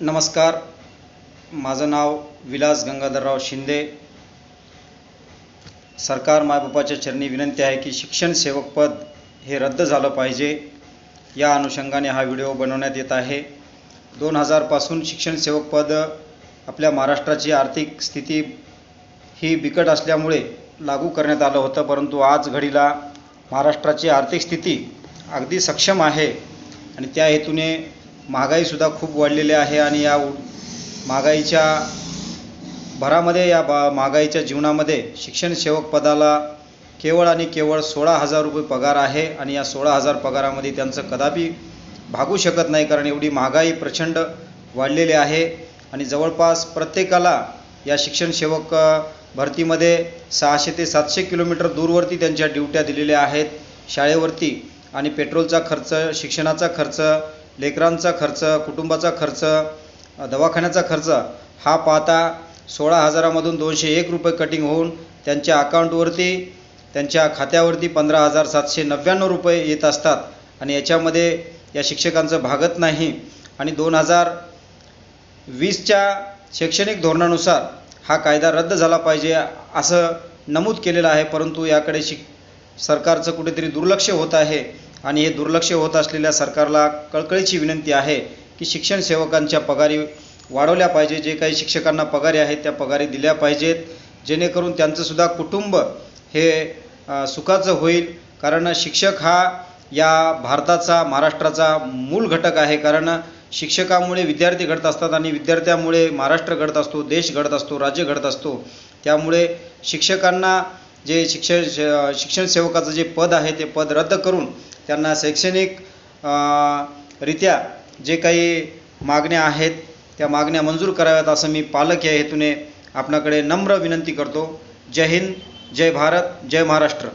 नमस्कार. माझं नाव विलास गंगाधरराव शिंदे. सरकार मायबापाच्या चरणी विनंती आहे की शिक्षण सेवक पद हे रद्द झालं पाहिजे. या अनुषंगाने हा व्हिडिओ बनवण्यात येत आहे. दोन हजारपासून शिक्षण सेवक पद आपल्या महाराष्ट्राची आर्थिक स्थिती ही बिकट असल्यामुळे लागू करण्यात आलं होतं परंतु आज घडीला महाराष्ट्राची आर्थिक स्थिती अगदी सक्षम आहे आणि त्या हेतूने महागाईसुद्धा खूप वाढलेली आहे आणि या महागाईच्या भरामध्ये या बा महागाईच्या जीवनामध्ये शिक्षण सेवक पदाला केवळ आणि केवळ सोळा हजार रुपये पगार आहे आणि या सोळा हजार पगारामध्ये त्यांचं कदापि भागू शकत नाही कारण एवढी महागाई प्रचंड वाढलेली आहे. आणि जवळपास प्रत्येकाला या शिक्षण सेवक भरतीमध्ये सहाशे ते सातशे किलोमीटर दूरवरती त्यांच्या ड्युट्या दिलेल्या आहेत. शाळेवरती आणि पेट्रोलचा खर्च शिक्षणाचा खर्च लेकरांचा खर्च कुटुंबाचा खर्च दवाखान्याचा खर्च हा पाहता सोळा हजारामधून दोनशे एक रुपये कटिंग होऊन त्यांच्या अकाउंटवरती त्यांच्या खात्यावरती पंधरा हजार सातशे नव्याण्णव रुपये येत असतात. आणि याच्यामध्ये या शिक्षकांचं भागत नाही. आणि दोन हजार वीसच्या शैक्षणिक धोरणानुसार हा कायदा रद्द झाला पाहिजे असं नमूद केलेलं आहे. परंतु याकडे शिक सरकारचं कुठेतरी दुर्लक्ष होत आहे. आणि हे दुर्लक्ष होत असलेल्या सरकारला कळकळीची विनंती आहे की शिक्षण सेवकांच्या पगारी वाढवल्या पाहिजे जे काही शिक्षकांना पगारी आहेत त्या पगारी दिल्या पाहिजेत जेणेकरून त्यांचंसुद्धा कुटुंब हे सुखाचं होईल. कारण शिक्षक हा या भारताचा महाराष्ट्राचा मूल घटक आहे. कारण शिक्षकामुळे विद्यार्थी घडत असतात आणि विद्यार्थ्यामुळे महाराष्ट्र घडत असतो देश घडत असतो राज्य घडत असतो. त्यामुळे शिक्षकांना जे शिक्षण श- शिक्षण सेवकाचं जे पद आहे ते पद रद्द करून त्यांना शैक्षणिक रित्या जे काही मागण्या आहेत त्या मागण्या मंजूर कराव्यात असं मी पालक या हेतूने आपणाकडे नम्र विनंती करतो. जय हिंद जय भारत जय महाराष्ट्र.